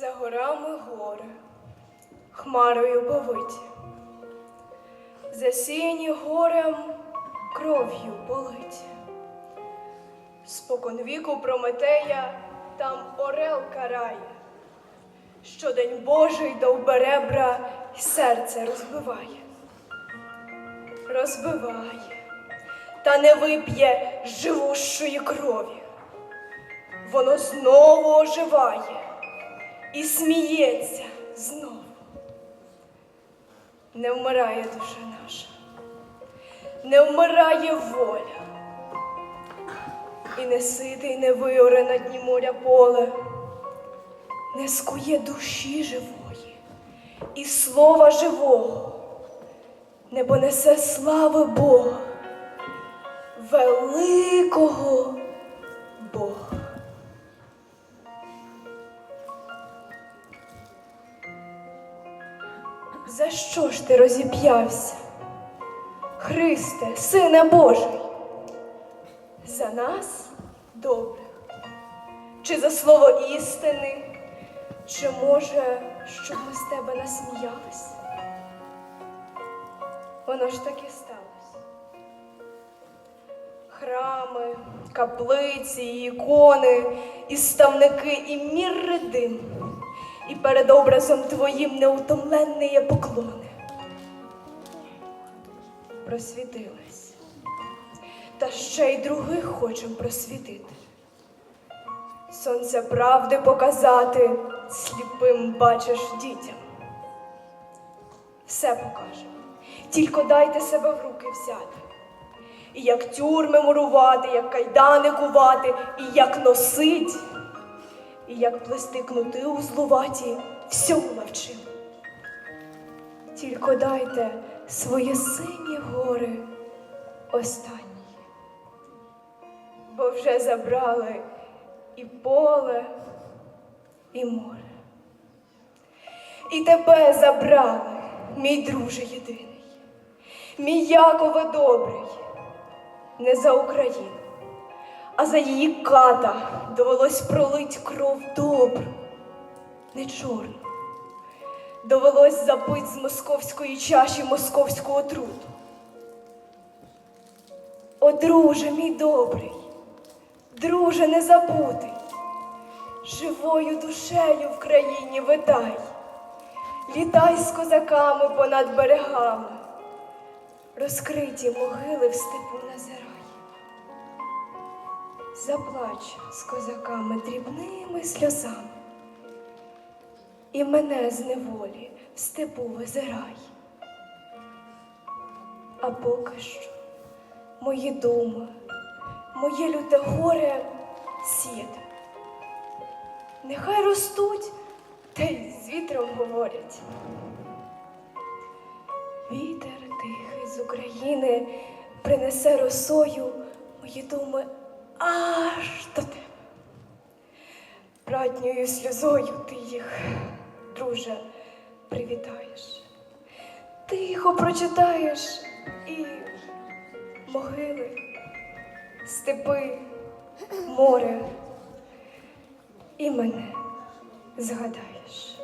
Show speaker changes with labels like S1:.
S1: За горами гори, хмарою повиті, засіяні горем кров'ю политі. Спокон віку Прометея там орел карає, щодень Божий довберебра й серце розбиває, розбиває, та не вип'є живущої крові. Воно знову оживає і сміється знову. Не вмирає душа наша, не вмирає воля, і не сите, й не виоре на дні моря поле, не скує душі живої. І слова живого, не понесе слави Бога, великого За що ж ти розіп'явся? Христе, Сине Божий, за нас добре, чи за слово істини, чи може, щоб ми з тебе насміялись? Воно ж таки сталося. Храми, каплиці, ікони, і ставники, і мір редим, і перед образом твоїм неутомленні є поклони. Просвітилась, та ще й других хочем просвітити. Сонця правди показати сліпим бачиш дітям. Все покажемо, тільки дайте себе в руки взяти. І як тюрми мурувати, як кайдани кувати, і як носить, і як плести кнути у злуваті, всьому навчим. Тільки дайте свої сині гори останні, бо вже забрали і поле, і море. І тебе забрали, мій друже єдиний, мій Якове добрий, не за Україну, а за її ката довелось пролить кров добру, не чорну. Довелось запить з московської чаші московську отруту. О, друже мій добрий, друже незабутий, живою душею в країні витай, літай з козаками понад берегами, розкриті могили в степу назирай. Заплач з козаками дрібними сльозами, і мене з неволі в степу визирай. А поки що мої думи, моє люте горе сіде. Нехай ростуть, та й з вітром говорять. Вітер тихий з України принесе росою мої думи аж до тебе. Братньою сльозою ти їх, друже, привітаєш. Тихо прочитаєш і могили, степи, море і мене згадаєш.